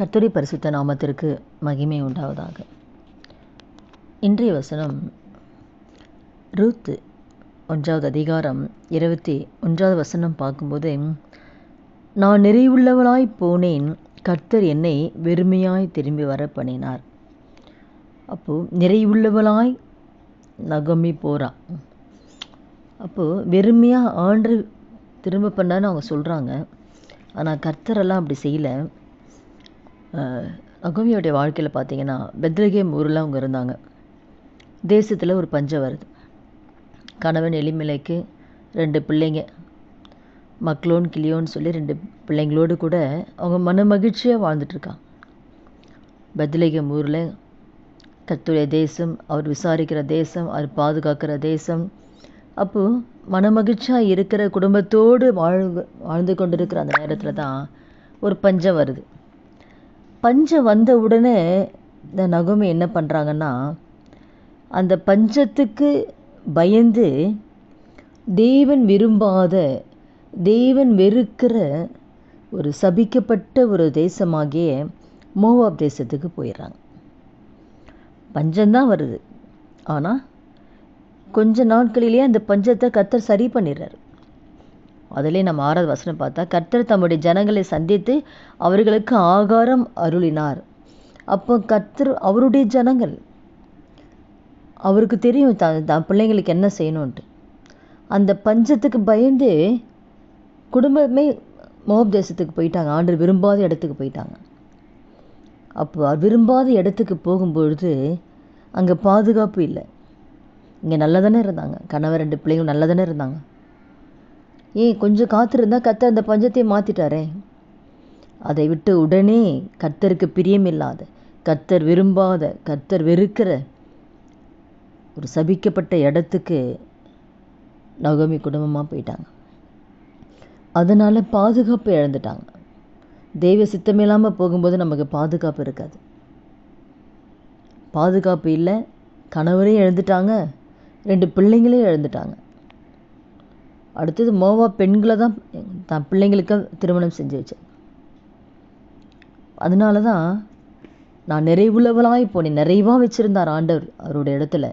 கர்த்தருடைய பரிசுத்த நாமத்திற்கு மகிமை உண்டாவதாக. இன்றைய வசனம் ரூத்து ஒன்றாவது அதிகாரம் இருபத்தி ஒன்றாவது வசனம் பார்க்கும்போது நான் நிறைவுள்ளவளாய் போனேன் கர்த்தர் என்னை வெறுமையாய் திரும்பி வர பண்ணினார் அப்போது நிறைவுள்ளவளாய் நகமி போகிறா அப்போது வெறுமையாக ஆண்டு திரும்ப பண்ணான்னு அவங்க சொல்கிறாங்க ஆனால் கர்த்தரெல்லாம் அப்படி செய்யலை. அகோமியோடைய வாழ்க்கையில் பார்த்தீங்கன்னா பெத்ரகேம் ஊரில் அவங்க இருந்தாங்க. தேசத்தில் ஒரு பஞ்சம் வருது. கணவன் எளிமலைக்கு ரெண்டு பிள்ளைங்க. மக்களோன் கிளியோன்னு சொல்லி ரெண்டு பிள்ளைங்களோடு கூட அவங்க மன மகிழ்ச்சியாக வாழ்ந்துட்டுருக்காங்க பதிலகம் ஊரில் கத்துடைய தேசம் அவர் விசாரிக்கிற தேசம் அவர் பாதுகாக்கிற தேசம். அப்போது மனமகிழ்ச்சியாக இருக்கிற குடும்பத்தோடு வாழ் வாழ்ந்து கொண்டிருக்கிற அந்த நேரத்தில் தான் ஒரு பஞ்சம் வருது. பஞ்சம் வந்த உடனே இந்த நகமே என்ன பண்ணுறாங்கன்னா அந்த பஞ்சத்துக்கு பயந்து தேவன் விரும்பாத தேவன் வெறுக்கிற ஒரு சபிக்கப்பட்ட ஒரு தேசமாகிய மோவாப் தேசத்துக்கு போயிடுறாங்க. பஞ்சம்தான் வருது. ஆனால் கொஞ்ச நாட்களிலேயே அந்த பஞ்சத்தை கத்தர் சரி பண்ணிடுறாரு. அதிலே நம்ம ஆறாவது வசனம் பார்த்தா கர்த்தர் தம்முடைய ஜனங்களை சந்தித்து அவர்களுக்கு ஆகாரம் அருளினார். அப்போ கர்த்தர் அவருடைய ஜனங்கள். அவருக்கு தெரியும் த தான் பிள்ளைங்களுக்கு என்ன செய்யணுன்ட்டு அந்த பஞ்சத்துக்கு பயந்து குடும்பமே மோப் தேசத்துக்கு போயிட்டாங்க. ஆண்டு விரும்பாத இடத்துக்கு போயிட்டாங்க. அப்போ விரும்பாத இடத்துக்கு போகும்பொழுது அங்கே பாதுகாப்பு இல்லை. இங்கே நல்லா தானே இருந்தாங்க. கணவர் ரெண்டு பிள்ளைங்களும் நல்லா தானே இருந்தாங்க. ஏன் கொஞ்சம் காத்திருந்தா கத்தர் அந்த பஞ்சத்தை மாற்றிட்டாரே அதை விட்டு உடனே கத்தருக்கு பிரியமில்லாத கத்தர் விரும்பாத கத்தர் வெறுக்கிற ஒரு சபிக்கப்பட்ட இடத்துக்கு நகமி குடும்பமாக போயிட்டாங்க. அதனால் பாதுகாப்பு இழந்துட்டாங்க. தெய்வ சித்தமில்லாமல் போகும்போது நமக்கு பாதுகாப்பு இருக்காது. பாதுகாப்பு இல்லை கணவரையும் இழந்துட்டாங்க ரெண்டு பிள்ளைங்களையும் இழந்துட்டாங்க. அடுத்தது மோவா பெண்களை தான் தான் பிள்ளைங்களுக்கு திருமணம் செஞ்சு வச்சேன். அதனால தான் நான் நிறைவுள்ளவளாய் போனேன். நிறைவாக வச்சுருந்தார் ஆண்டவர் அவருடைய இடத்துல.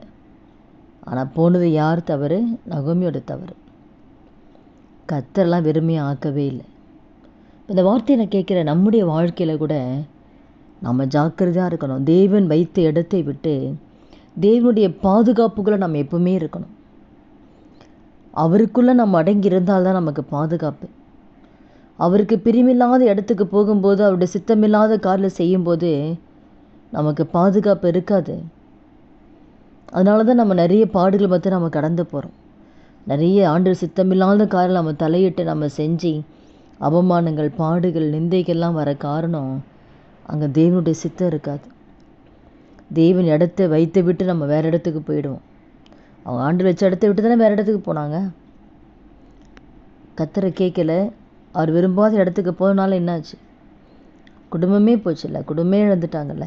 ஆனால் போனது யார் தவறு? நகோமியோட தவறு. கத்தரெல்லாம் வெறுமையாக ஆக்கவே இல்லை. இந்த வார்த்தையை நான் கேட்குற நம்முடைய வாழ்க்கையில் கூட நம்ம ஜாக்கிரதையாக இருக்கணும். தேவன் வைத்த இடத்தை விட்டு தேவனுடைய பாதுகாப்புகளை நம்ம எப்பவுமே இருக்கணும். அவருக்குள்ளே நம்ம அடங்கி இருந்தால் தான் நமக்கு பாதுகாப்பு. அவருக்கு பிரிமில்லாத இடத்துக்கு போகும்போது அவருடைய சித்தமில்லாத காரில் செய்யும்போது நமக்கு பாதுகாப்பு இருக்காது. அதனால தான் நம்ம நிறைய பாடுகள் பார்த்து நம்ம கடந்து போகிறோம் நிறைய ஆண்டு சித்தமில்லாத காரில் நம்ம தலையிட்டு நம்ம செஞ்சு அவமானங்கள் பாடுகள் நிந்தைகள்லாம் வர காரணம் அங்கே தேவனுடைய சித்தம் இருக்காது. தேவன் இடத்த வைத்து விட்டு நம்ம வேறு இடத்துக்கு போயிடுவோம். அவங்க ஆண்டு வச்ச இடத்த விட்டு தானே வேறு இடத்துக்கு போனாங்க? கத்தரை கேட்கல. அவர் விரும்பாத இடத்துக்கு போனால என்னாச்சு? குடும்பமே போச்சுல்ல. குடும்பமே இழந்துட்டாங்கல்ல.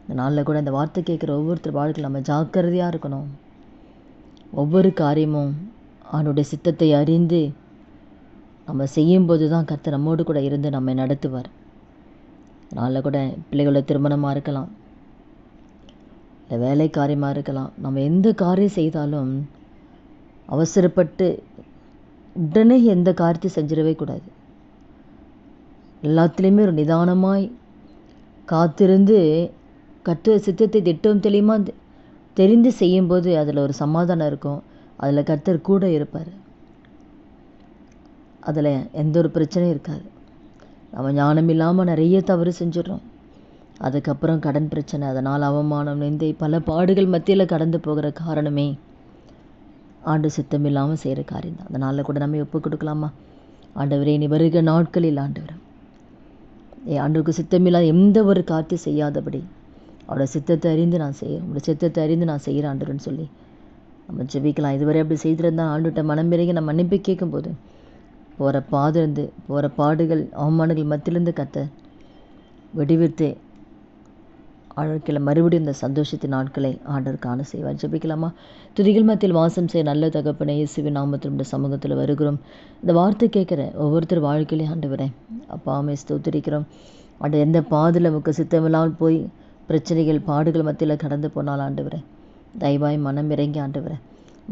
இந்த நாளில் கூட இந்த வார்த்தை கேட்குற ஒவ்வொருத்தர் வாழ்க்கையில் நம்ம ஜாக்கிரதையாக இருக்கணும். ஒவ்வொரு காரியமும் அவனுடைய சித்தத்தை அறிந்து நம்ம செய்யும்போது தான் கர்த்தர் நம்மோடு கூட இருந்து நம்மை நடத்துவார். நாளில் கூட பிள்ளைகளோட திருமணமாக இருக்கலாம். இல்லை வேலை காரியமாக இருக்கலாம். நம்ம எந்த காரியம் செய்தாலும் அவசரப்பட்டு உடனே எந்த காரியத்தையும் செஞ்சிடவே கூடாது. எல்லாத்துலேயுமே ஒரு நிதானமாய் காத்திருந்து கற்று சித்தத்தை திட்டம் தெளிமா தெரிந்து செய்யும்போது அதில் ஒரு சமாதானம் இருக்கும். அதில் கர்த்தர் கூட இருப்பார். அதில் எந்த ஒரு பிரச்சனையும் இருக்காது. நம்ம ஞானம் இல்லாமல் நிறைய தவறு செஞ்சிடறோம். அதுக்கப்புறம் கடன் பிரச்சனை அதனால் அவமானம் நிந்தை பல பாடுகள் மத்தியில் கடந்து போகிற காரணமே ஆண்டு சித்தம் இல்லாமல் செய்கிற காரியம் தான். அதனால் கூட நம்ம ஒப்பு கொடுக்கலாமா? ஆண்டவரே நீ வருக நாட்களில் ஆண்டவர் ஏ ஆண்டவருக்கு சித்தமில்லாத எந்த ஒரு காரியத்தை செய்யாதபடி அவரோட சித்தத்தை அறிந்து நான் செய்ய உங்களோட சித்தத்தை அறிந்து நான் செய்கிறேன் ஆண்டவர்னு சொல்லி நம்ம ஜெபிக்கலாம். இதுவரை அப்படி செய்திருந்தா ஆண்டுகிட்ட மனம் பிறகு நம்ம மன்னிப்பு கேட்கும்போது போகிற பாதிருந்து போகிற பாடுகள் அவமானங்கள் மத்தியிலிருந்து கத்த வெடிவித்து வாழ்க்கையில் மறுபடியும் இந்த சந்தோஷத்தின் நாட்களை ஆண்டவர் காண செய்வார். ஜெபிக்கலாமா? துதிகள் மத்தியில் வாசம் செய்ய நல்ல தகப்பனை இயேசுவின் நாமத்தினுடைய சமூகத்தில் வருகிறோம். இந்த வார்த்தை கேட்குற ஒவ்வொருத்தர் வாழ்க்கையிலே வரேன் அப்பா அம்மை ஸ்தோத்திரிக்கிறோம். அண்ட் எந்த பாதில் நமக்கு சித்தமில்லாமல் போய் பிரச்சனைகள் பாடுகள் மத்தியில் கடந்து போனால் ஆண்டவரே தயவாய் மனம் இறங்கி ஆண்டவரே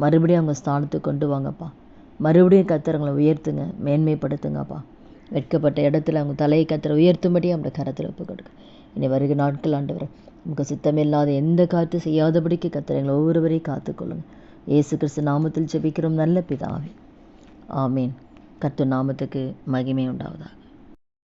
மறுபடியும் அவங்க ஸ்தானத்துக்கு கொண்டு வாங்கப்பா. மறுபடியும் கத்திரங்களை உயர்த்துங்க மேன்மைப்படுத்துங்கப்பா. வெட்கப்பட்ட இடத்துல அவங்க தலையை கத்திர உயர்த்தும்படி அவங்க கரத்தில் ஒப்பு கொடுக்க இனி வருகிற நாட்கள் ஆண்டவர் நமக்கு சித்தமில்லாத எந்த காற்று செய்யாதபடிக்கு கத்திரங்கள் ஒவ்வொருவரையும் காத்துக்கொள்ளுங்கள் இயேசு கிறிஸ்து நாமத்தில் ஜெபிக்கிறோம். நல்ல பிதாவே. ஆமீன். கர்த்தர் நாமத்துக்கு மகிமை உண்டாவதாக.